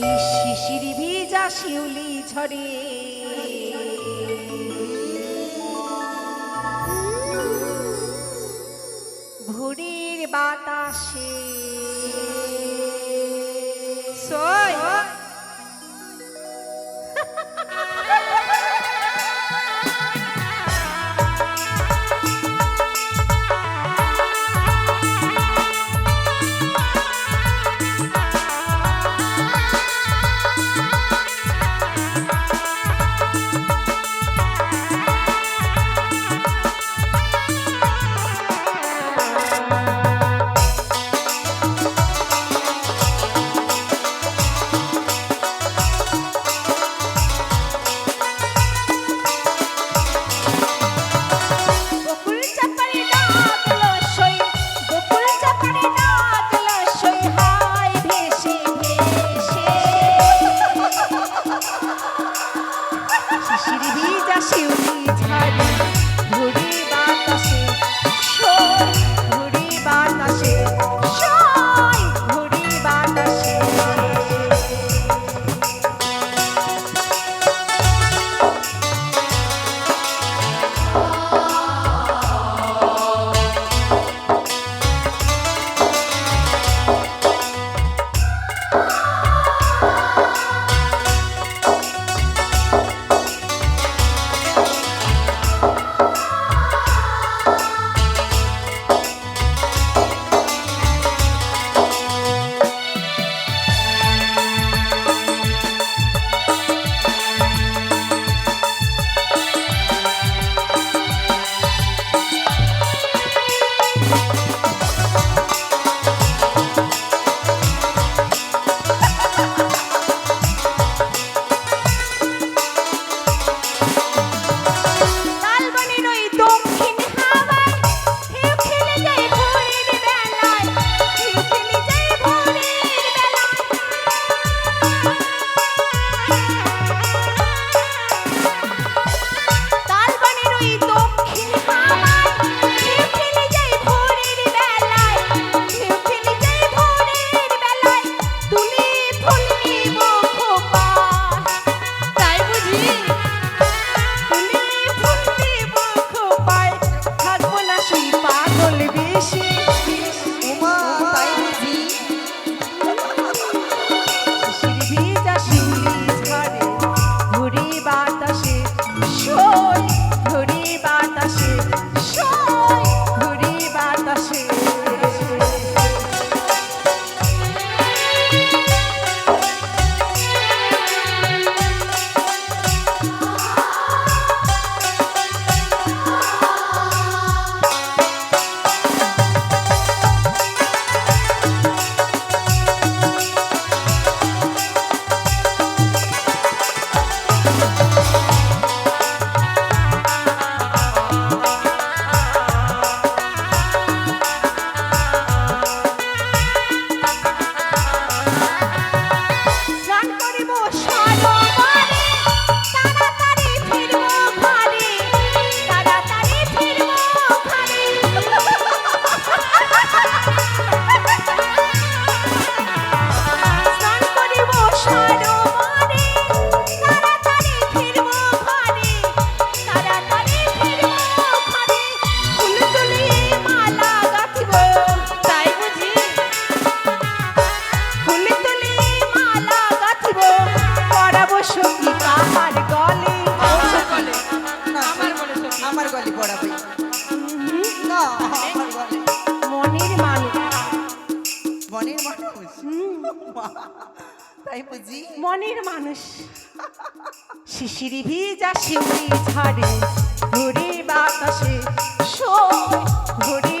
এই শিশির ভিজা শিউলি ঝরে ভোরের বাতাসে। সয় তাই বুঝি? মনের মানুষ। শিশিরি ভিজা শিউরি ঝাড়ে ঘুরে বাতাসে শো ঘুরে